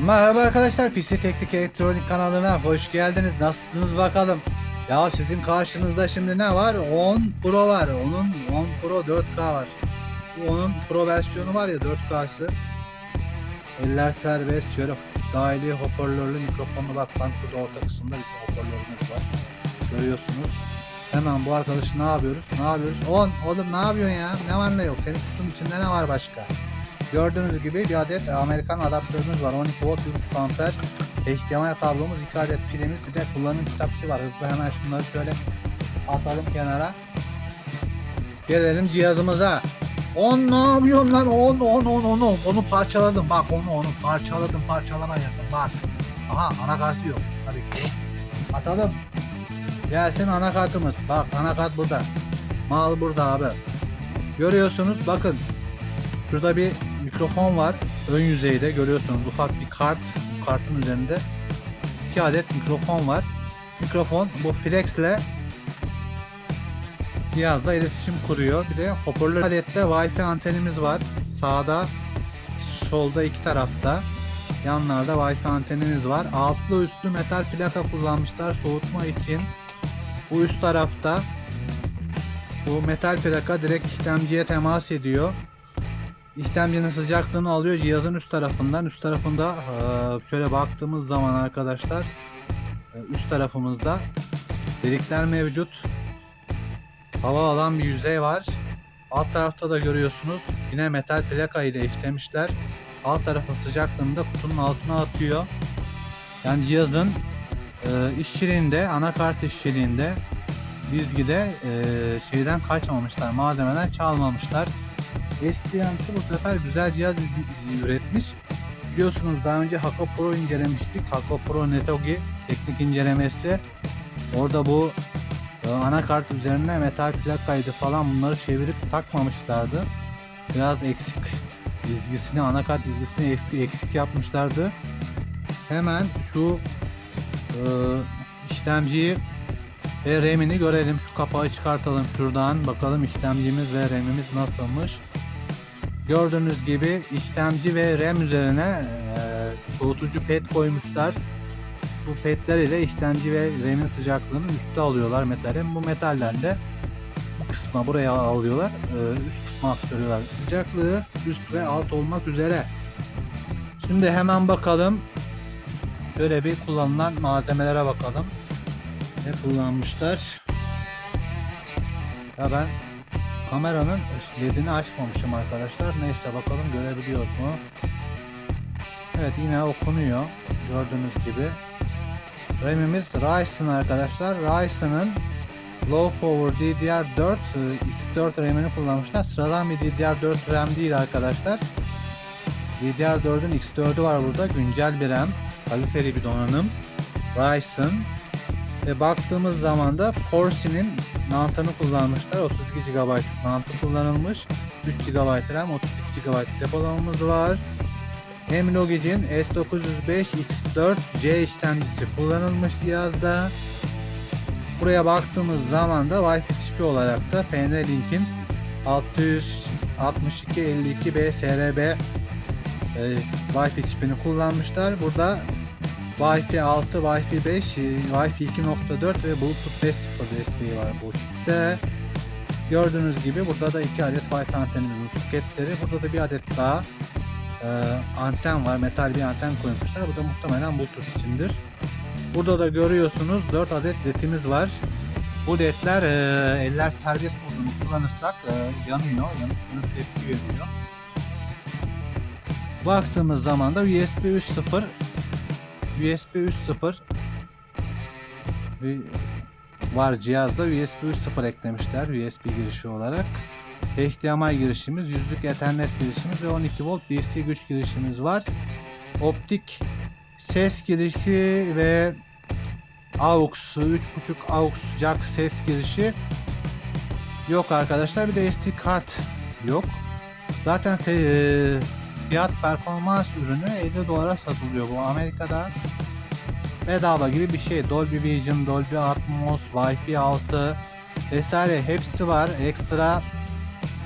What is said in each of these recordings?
Merhaba arkadaşlar, PC Teknik Elektronik kanalına hoş geldiniz. Nasılsınız bakalım? Ya sizin karşınızda şimdi ne var? 10 Pro var. Onun 10 Pro 4K var. Bu onun Pro versiyonu var ya 4K'sı. Eller serbest. Şöyle dahili hoparlörlü mikrofonlu bak tam şurada orta kısımda bir hoparlörümüz var. Görüyorsunuz. Hemen bu arkadaşı ne yapıyoruz? Ne yapıyoruz? 10. Oğlum ne yapıyorsun ya? Ne var ne yok? Senin kutunun içinde ne var başka? Gördüğünüz gibi bir adet Amerikan adaptörümüz var. 12 volt 1.5 amper. HDMI kablomuz, 2 adet pilimiz, bir de kullanım kitapçı var. Hızlı hemen şunları şöyle atalım kenara. Gelelim cihazımıza. 10 ne yapıyorsun lan? 10 10 10 10 onu parçaladım. Bak onu onu parçaladım. Parçalama yaptım. Bak. Aha anakart yok. Tabii ki. Atalım. Gelsin anakartımız. Bak anakart burada. Mal burada abi. Görüyorsunuz bakın. Şurada bir mikrofon var. Ön yüzeyde görüyorsunuz ufak bir kart. Bu kartın üzerinde iki adet mikrofon var. Mikrofon bu flex ile cihazla iletişim kuruyor. Bir de hoparlör adette Wi-Fi antenimiz var. Sağda, solda iki tarafta. Yanlarda Wi-Fi antenimiz var. Altlı üstlü metal plaka kullanmışlar soğutma için. Bu üst tarafta bu metal plaka direkt işlemciye temas ediyor. İşlemcinin sıcaklığını alıyor cihazın üst tarafından. Üst tarafında şöyle baktığımız zaman arkadaşlar e, üst tarafımızda delikler mevcut. Hava alan bir yüzey var. Alt tarafta da görüyorsunuz yine metal plaka ile işlemişler. Alt tarafın sıcaklığını da kutunun altına atıyor. Yani cihazın e, işçiliğinde, anakart işçiliğinde dizgide e, şeyden kaçmamışlar, malzemeden çalmamışlar. STM'si bu sefer güzel cihaz üretmiş. Biliyorsunuz daha önce Hako Pro incelemiştik. Hako Pro Netogi teknik incelemesi. Orada bu e, anakart üzerine metal plakaydı falan bunları çevirip takmamışlardı. Biraz eksik dizgisini, anakart dizgisini eksik, eksik yapmışlardı. Hemen şu e, işlemciyi ve RAM'ini görelim. Şu kapağı çıkartalım şuradan. Bakalım işlemcimiz ve RAM'imiz nasılmış. Gördüğünüz gibi işlemci ve RAM üzerine e, soğutucu pet koymuşlar. Bu petler ile işlemci ve RAM'in sıcaklığını üste alıyorlar metalin. Bu metalden de bu kısma buraya alıyorlar. e, üst kısma aktarıyorlar. Sıcaklığı üst ve alt olmak üzere. Şimdi hemen bakalım. Şöyle bir kullanılan malzemelere bakalım. Ne kullanmışlar? Ya ben kameranın ledini açmamışım arkadaşlar. Neyse bakalım görebiliyoruz mu? Evet yine okunuyor. Gördüğünüz gibi. RAM'imiz Ryzen arkadaşlar. Ryzen'ın Low Power DDR4 e, X4 RAM'ini kullanmışlar. Sıradan bir DDR4 RAM değil arkadaşlar. DDR4'ün X4'ü var burada. Güncel bir RAM. Kaliteli bir donanım. Ryzen ve baktığımız zaman da Force'nin mantığını kullanmışlar. 32 GB mantı kullanılmış. 3 GB RAM, 32 GB depolamamız var. Hem Logic'in S905 X4C işlemcisi kullanılmış cihazda. Buraya baktığımız zaman da Wi-Fi çipi olarak da PN-Link'in 66252B SRB e, Wi-Fi çipini kullanmışlar. Burada Wi-Fi 6, Wi-Fi 5, e, Wi-Fi 2.4 ve Bluetooth 5.0 desteği var bu çipte. Gördüğünüz gibi burada da iki adet Wi-Fi antenimizin soketleri. Burada da bir adet daha e, anten var. Metal bir anten koymuşlar. Bu da muhtemelen Bluetooth içindir. Burada da görüyorsunuz 4 adet ledimiz var. Bu ledler e, eller serbest modunu kullanırsak e, yanıyor. Yanıp sönüp tepki veriyor. Baktığımız zaman da USB 3.0 USB 3.0 bir var cihazda USB 3.0 eklemişler USB girişi olarak. HDMI girişimiz, yüzlük Ethernet girişimiz ve 12 volt DC güç girişimiz var. Optik ses girişi ve AUX 3.5 AUX jack ses girişi yok arkadaşlar. Bir de SD kart yok. Zaten fe- fiyat performans ürünü 50 dolara satılıyor bu Amerika'da bedava gibi bir şey Dolby Vision, Dolby Atmos, Wi-Fi 6 vesaire hepsi var ekstra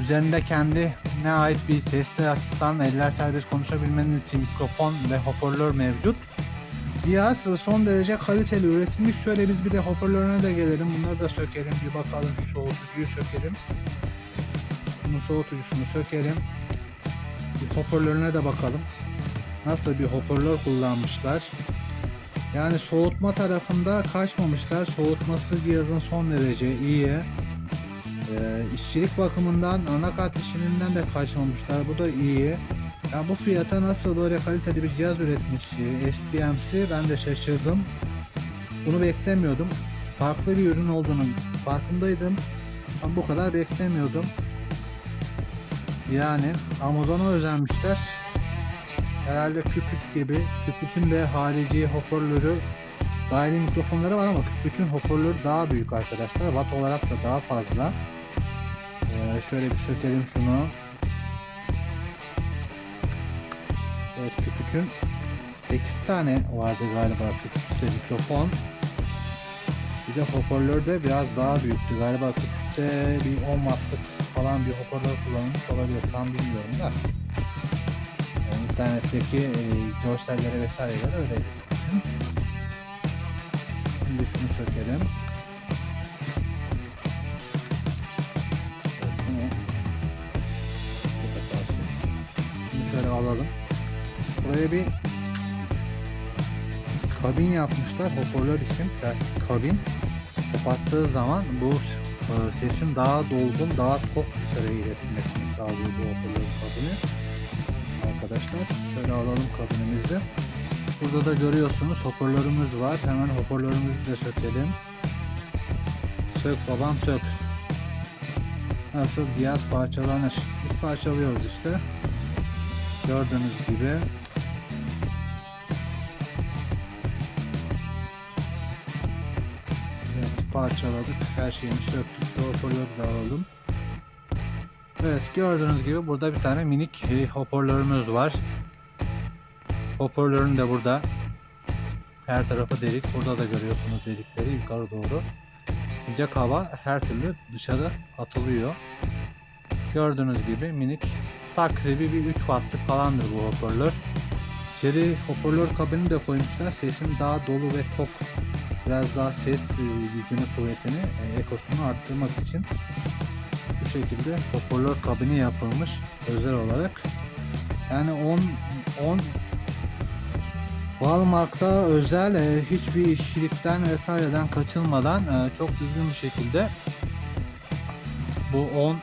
Üzerinde kendine ait bir sesli asistan, eller serbest konuşabilmeniz için mikrofon ve hoparlör mevcut. Cihaz son derece kaliteli üretilmiş. Şöyle biz bir de hoparlörüne de gelelim. Bunları da sökelim. Bir bakalım şu soğutucuyu sökelim. Bunun soğutucusunu sökelim. Bir hoparlörüne de bakalım. Nasıl bir hoparlör kullanmışlar. Yani soğutma tarafında kaçmamışlar. Soğutması cihazın son derece iyi. Ee, işçilik bakımından anakart işininden de kaçmamışlar. Bu da iyi. Ya bu fiyata nasıl böyle kaliteli bir cihaz üretmiş e, STM'si ben de şaşırdım. Bunu beklemiyordum. Farklı bir ürün olduğunu farkındaydım. Ama bu kadar beklemiyordum. Yani Amazon'a özenmişler. Herhalde Küp 3 gibi. Küp 3'ün de harici hoparlörü dahili mikrofonları var ama Küp 3'ün hoparlörü daha büyük arkadaşlar. Watt olarak da daha fazla. Ee, şöyle bir sökelim şunu. Evet Küp 3'ün 8 tane vardı galiba Küp 3'te mikrofon. Bir de hoparlör de biraz daha büyüktü. Galiba Küp 3'te bir 10 wattlık falan bir hoparlör kullanılmış olabilir. Tam bilmiyorum da. Yani internetteki e, görsellere vesaireler öyleydi. Şimdi şunu sökelim. Şunu şöyle alalım. Buraya bir kabin yapmışlar hoparlör için plastik kabin. Kapattığı zaman bu e, sesin daha dolgun, daha tok dışarıya iletilmesini sağlıyor bu hoparlör kabini. Arkadaşlar şöyle alalım kabinimizi. Burada da görüyorsunuz hoparlörümüz var. Hemen hoparlörümüzü de sökelim. Sök babam sök. Nasıl cihaz parçalanır? Biz parçalıyoruz işte. Gördüğünüz gibi. Parçaladık. Her şeyini söktük. Şu hoparlörü de alalım. Evet gördüğünüz gibi burada bir tane minik e, hoparlörümüz var. Hoparlörün de burada. Her tarafı delik. Burada da görüyorsunuz delikleri yukarı doğru. Sıcak hava her türlü dışarı atılıyor. Gördüğünüz gibi minik takribi bir 3 wattlık falandır bu hoparlör. İçeri hoparlör kabini de koymuşlar. Sesin daha dolu ve tok biraz daha ses e, gücünü, kuvvetini, e, ekosunu arttırmak için şu şekilde hoparlör kabini yapılmış özel olarak. Yani 10 10 Walmart'ta özel e, hiçbir işçilikten vesaireden kaçılmadan e, çok düzgün bir şekilde bu 10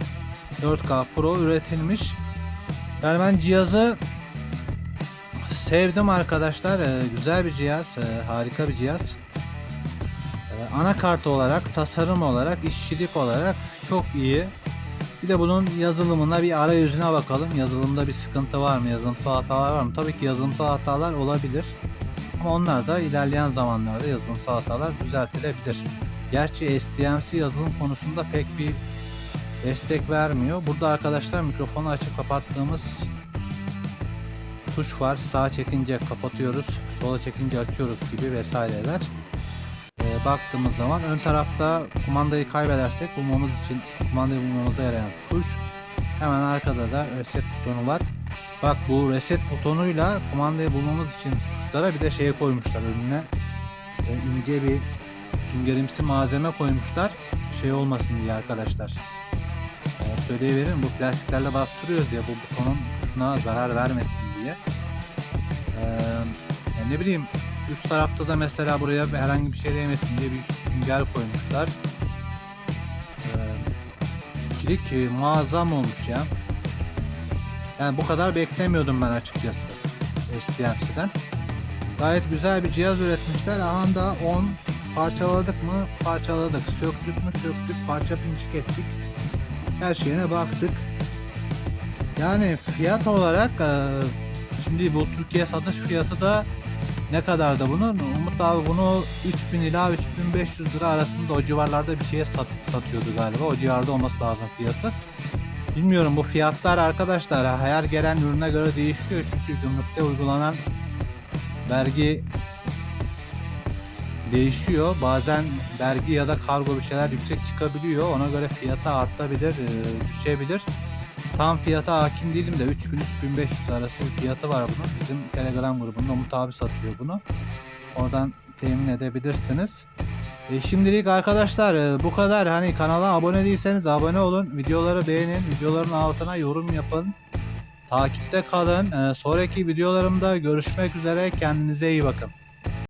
4K Pro üretilmiş. Yani ben cihazı sevdim arkadaşlar. E, güzel bir cihaz, e, harika bir cihaz. E, anakart olarak, tasarım olarak, işçilik olarak çok iyi. Bir de bunun yazılımına bir arayüzüne bakalım. Yazılımda bir sıkıntı var mı? Yazılımsal hatalar var mı? Tabii ki yazılımsal hatalar olabilir. Ama onlar da ilerleyen zamanlarda yazılımsal hatalar düzeltilebilir. Gerçi STMC yazılım konusunda pek bir destek vermiyor. Burada arkadaşlar mikrofonu açıp kapattığımız tuş var. Sağa çekince kapatıyoruz, sola çekince açıyoruz gibi vesaireler. Baktığımız zaman ön tarafta kumandayı kaybedersek bulmamız için kumandayı bulmamıza yarayan tuş. Hemen arkada da reset butonu var. Bak bu reset butonuyla kumandayı bulmamız için tuşlara bir de şey koymuşlar önüne e, ince bir süngerimsi malzeme koymuşlar. Şey olmasın diye arkadaşlar. E, söyleyiverin bu plastiklerle bastırıyoruz diye bu butonun tuşuna zarar vermesin diye. E, ya ne bileyim üst tarafta da mesela buraya herhangi bir şey değmesin diye bir sünger koymuşlar. Ee, işçilik e, muazzam olmuş ya. Yani bu kadar beklemiyordum ben açıkçası STMC'den. Gayet güzel bir cihaz üretmişler. Aha da 10 parçaladık mı? Parçaladık. Söktük mü? Söktük. Parça pinçik ettik. Her şeyine baktık. Yani fiyat olarak e, şimdi bu Türkiye satış fiyatı da ne kadar da bunun? Umut abi bunu 3000 ila 3500 lira arasında o civarlarda bir şeye sat, satıyordu galiba. O civarda olması lazım fiyatı. Bilmiyorum bu fiyatlar arkadaşlar her gelen ürüne göre değişiyor çünkü gümrükte uygulanan vergi değişiyor. Bazen vergi ya da kargo bir şeyler yüksek çıkabiliyor. Ona göre fiyatı artabilir, e, düşebilir. Tam fiyata hakim değilim de 3000-3500 arası bir fiyatı var bunun. Bizim Telegram grubunda Umut abi satıyor bunu. Oradan temin edebilirsiniz. E, şimdilik arkadaşlar e, bu kadar. Hani kanala abone değilseniz abone olun. Videoları beğenin. Videoların altına yorum yapın. Takipte kalın. E, sonraki videolarımda görüşmek üzere. Kendinize iyi bakın.